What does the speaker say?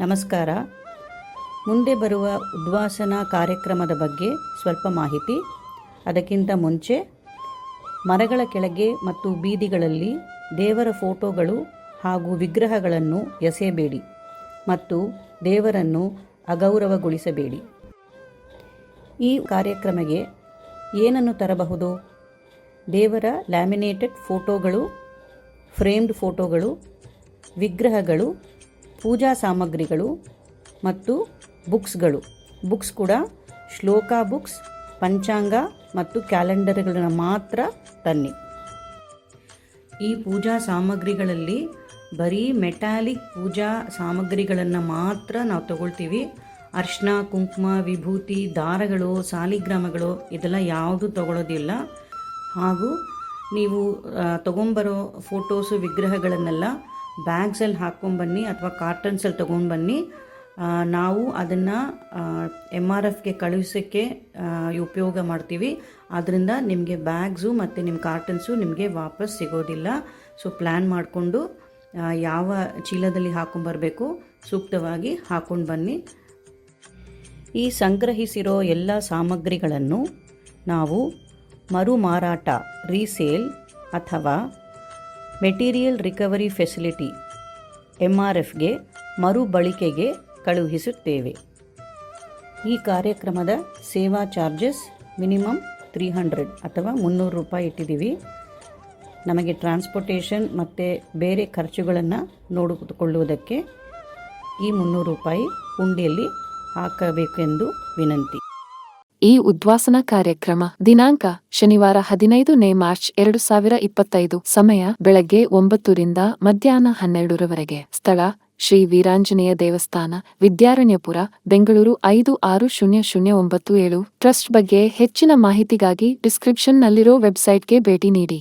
ನಮಸ್ಕಾರ. ಮುಂದೆ ಬರುವ ಉದ್ವಾಸನ ಕಾರ್ಯಕ್ರಮದ ಬಗ್ಗೆ ಸ್ವಲ್ಪ ಮಾಹಿತಿ. ಅದಕ್ಕಿಂತ ಮುಂಚೆ, ಮರಗಳ ಕೆಳಗೆ ಮತ್ತು ಬೀದಿಗಳಲ್ಲಿ ದೇವರ ಫೋಟೋಗಳು ಹಾಗೂ ವಿಗ್ರಹಗಳನ್ನು ಎಸೆಯಬೇಡಿ ಮತ್ತು ದೇವರನ್ನು ಅಗೌರವಗೊಳಿಸಬೇಡಿ. ಈ ಕಾರ್ಯಕ್ರಮಕ್ಕೆ ಏನನ್ನು ತರಬಹುದು? ದೇವರ ಲ್ಯಾಮಿನೇಟೆಡ್ ಫೋಟೋಗಳು, ಫ್ರೇಮ್ಡ್ ಫೋಟೋಗಳು, ವಿಗ್ರಹಗಳು ಪೂಜಾ ಸಾಮಗ್ರಿಗಳು ಮತ್ತು ಬುಕ್ಸ್ಗಳು. ಬುಕ್ಸ್ ಕೂಡ ಶ್ಲೋಕ ಬುಕ್ಸ್, ಪಂಚಾಂಗ ಮತ್ತು ಕ್ಯಾಲೆಂಡರ್ಗಳನ್ನು ಮಾತ್ರ ತನ್ನಿ. ಈ ಪೂಜಾ ಸಾಮಗ್ರಿಗಳಲ್ಲಿ ಬರೀ ಮೆಟಾಲಿಕ್ ಪೂಜಾ ಸಾಮಗ್ರಿಗಳನ್ನು ಮಾತ್ರ ನಾವು ತಗೊಳ್ತೀವಿ. ಅರ್ಶಿನ, ಕುಂಕುಮ, ವಿಭೂತಿ, ದಾರಗಳು, ಸಾಲಿಗ್ರಾಮಗಳು ಇದೆಲ್ಲ ಯಾವುದು ತಗೊಳ್ಳೋದಿಲ್ಲ ಹಾಗೂ ನೀವು ತಗೊಂಬರೋ ಫೋಟೋಸು, ವಿಗ್ರಹಗಳನ್ನೆಲ್ಲ ಬ್ಯಾಗ್ಸಲ್ಲಿ ಹಾಕ್ಕೊಂಬನ್ನಿ ಅಥವಾ ಕಾರ್ಟನ್ಸಲ್ಲಿ ತೊಗೊಂಡ್ಬನ್ನಿ ಬನ್ನಿ. ನಾವು ಅದನ್ನು ಎಂ ಆರ್ ಎಫ್ಗೆ ಕಳುಹಿಸೋಕ್ಕೆ ಉಪಯೋಗ ಮಾಡ್ತೀವಿ. ಆದ್ದರಿಂದ ನಿಮಗೆ ಬ್ಯಾಗ್ಸು ಮತ್ತು ನಿಮ್ಮ ಕಾರ್ಟನ್ಸು ನಿಮಗೆ ವಾಪಸ್ ಸಿಗೋದಿಲ್ಲ. ಸೊ ಪ್ಲ್ಯಾನ್ ಮಾಡಿಕೊಂಡು ಯಾವ ಚೀಲದಲ್ಲಿ ಹಾಕ್ಕೊಂಬರ್ಬೇಕು ಸೂಕ್ತವಾಗಿ ಹಾಕೊಂಡು ಬನ್ನಿ. ಈ ಸಂಗ್ರಹಿಸಿರೋ ಎಲ್ಲ ಸಾಮಗ್ರಿಗಳನ್ನು ನಾವು ಮರು ಮಾರಾಟ ರೀಸೇಲ್ ಅಥವಾ material recovery facility M R ಎಫ್ಗೆ ಮರುಬಳಕೆಗೆ ಕಳುಹಿಸುತ್ತೇವೆ. ಈ ಕಾರ್ಯಕ್ರಮದ ಸೇವಾ ಚಾರ್ಜಸ್ ಮಿನಿಮಮ್ ತ್ರೀ ಹಂಡ್ರೆಡ್ ಅಥವಾ ಮುನ್ನೂರು ರೂಪಾಯಿ ಇಟ್ಟಿದ್ದೀವಿ. ನಮಗೆ ಟ್ರಾನ್ಸ್ಪೋರ್ಟೇಷನ್ ಮತ್ತು ಬೇರೆ ಖರ್ಚುಗಳನ್ನು ನೋಡಿಕೊಳ್ಳುವುದಕ್ಕೆ ಈ ಮುನ್ನೂರು ರೂಪಾಯಿ ಹುಂಡಿಯಲ್ಲಿ ಹಾಕಬೇಕೆಂದು ವಿನಂತಿ. ಈ ಉದ್ವಾಸನ ಕಾರ್ಯಕ್ರಮ ದಿನಾಂಕ ಶನಿವಾರ ಹದಿನೈದನೇ ಮಾರ್ಚ್ ಎರಡು ಸಾವಿರ ಇಪ್ಪತ್ತೈದು ಸಮಯ ಬೆಳಗ್ಗೆ ಒಂಬತ್ತರಿಂದ ಮಧ್ಯಾಹ್ನ ಹನ್ನೆರಡರವರೆಗೆ. ಸ್ಥಳ ಶ್ರೀ ವೀರಾಂಜನೇಯ ದೇವಸ್ಥಾನ, ವಿದ್ಯಾರಣ್ಯಪುರ, ಬೆಂಗಳೂರು ಐದು ಆರು ಶೂನ್ಯ ಶೂನ್ಯ ಒಂಬತ್ತು ಏಳು. ಟ್ರಸ್ಟ್ ಬಗ್ಗೆ ಹೆಚ್ಚಿನ ಮಾಹಿತಿಗಾಗಿ ಡಿಸ್ಕ್ರಿಪ್ಷನ್ನಲ್ಲಿರೋ ವೆಬ್ಸೈಟ್ಗೆ ಭೇಟಿ ನೀಡಿ.